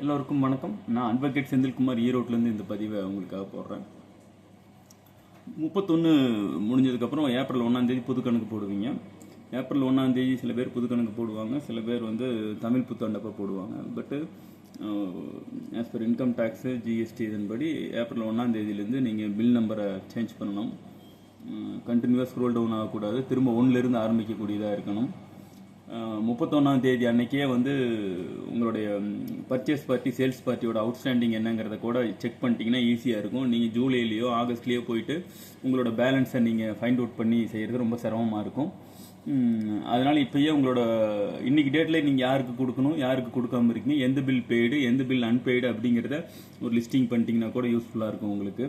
எல்லோருக்கும் வணக்கம். நான் அட்வொகேட் செந்தில்குமார் ஈரோட்லேருந்து இந்த பதிவை உங்களுக்காக போடுறேன். முப்பத்தொன்று முடிஞ்சதுக்கப்புறம் ஏப்ரல் ஒன்றாந்தேதி புது கணக்கு போடுவீங்க. ஏப்ரல் ஒன்றாந்தேதி சில பேர் புது கணக்கு போடுவாங்க. சில பேர் வந்து தமிழ் புத்தாண்டப்போ போடுவாங்க. But as per income tax GST இதன்படி ஏப்ரல் ஒன்றாந்தேதியிலேருந்து நீங்கள் பில் நம்பரை சேஞ்ச் பண்ணணும். கண்டினியூவாக ஸ்க்ரோல் டவுன் ஆகக்கூடாது. திரும்ப ஒன்றுலேருந்து ஆரம்பிக்கக்கூடியதாக இருக்கணும். முப்பத்தொன்னாம் தேதி அன்னைக்கே வந்து உங்களுடைய பர்ச்சேஸ் பார்ட்டி சேல்ஸ் பார்ட்டியோட அவுட்ஸ்டாண்டிங் என்னங்கிறத கூட செக் பண்ணிட்டீங்கன்னா ஈஸியாக இருக்கும். நீங்கள் ஜூலைலேயோ ஆகஸ்ட்லேயோ போயிட்டு உங்களோட பேலன்ஸை நீங்கள் ஃபைண்ட் அவுட் பண்ணி செய்கிறது ரொம்ப சிரமமாக இருக்கும். அதனால் இப்போயே இப்பயே உங்களோட இன்னைக்கு டேட்டில் நீங்கள் யாருக்கு கொடுக்கணும் யாருக்கு கொடுக்காம இருக்கீங்க எந்த பில் பெய்டு எந்த பில் அன்பெய்டு அப்படிங்கிறத ஒரு லிஸ்டிங் பண்ணிட்டீங்கன்னா கூட யூஸ்ஃபுல்லாக இருக்கும் உங்களுக்கு.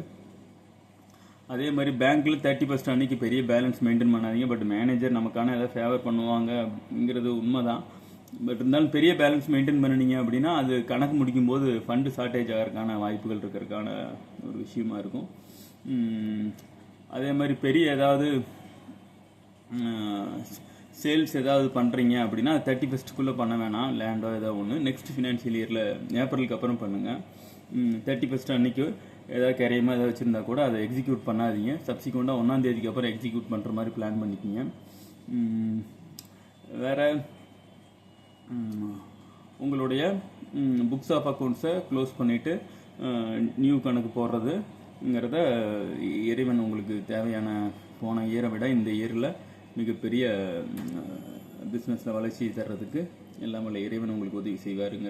அதே மாதிரி பேங்க்கில் தேர்ட்டி ஃபஸ்ட் அன்னைக்கு பெரிய பேலன்ஸ் மெயின்டைன் பண்ணாதீங்க. பட் மேனேஜர் நமக்கான ஏதாவது ஃபேவர் பண்ணுவாங்கங்கிறது உண்மை தான் பட் இருந்தாலும் பெரிய பேலன்ஸ் மெயின்டைன் பண்ணினீங்க அப்படின்னா அது கணக்கு முடிக்கும் போது ஃபண்டு ஷார்ட்டேஜ் ஆகிறதுக்கான வாய்ப்புகள் இருக்கிறதுக்கான ஒரு விஷயமா இருக்கும். அதே மாதிரி பெரிய ஏதாவது சேல்ஸ் ஏதாவது பண்ணுறீங்க அப்படின்னா தேர்ட்டி ஃபஸ்ட்டுக்குள்ளே பண்ண வேணாம். லேண்டோ ஏதாவது ஒன்று நெக்ஸ்ட் ஃபினான்ஷியல் இயரில் ஏப்ரலுக்கு அப்புறம் பண்ணுங்கள் தேர்ட்டி ஃபஸ்ட் அன்றைக்கி ஏதாவது கரையமாக ஏதாவது வச்சுருந்தா கூட அதை எக்ஸிக்யூட் பண்ணாதீங்க. சப்சிக்வெண்ட்டாக ஒன்றாம் தேதிக்கு அப்புறம் எக்ஸிக்யூட் பண்ணுற மாதிரி பிளான் பண்ணிக்கிங்க. வேறு உங்களுடைய புக்ஸ் ஆஃப் அக்கௌண்ட்ஸை க்ளோஸ் பண்ணிவிட்டு நியூ கணக்கு போடுறதுங்கிறத இறைவன் உங்களுக்கு தேவையான போன இயரை விட இந்த இயரில் மிகப்பெரிய பிஸ்னஸில் வளர்ச்சி தர்றதுக்கு எல்லாம் வல்ல இறைவன் உங்களுக்கு உதவி செய்வாருங்கிற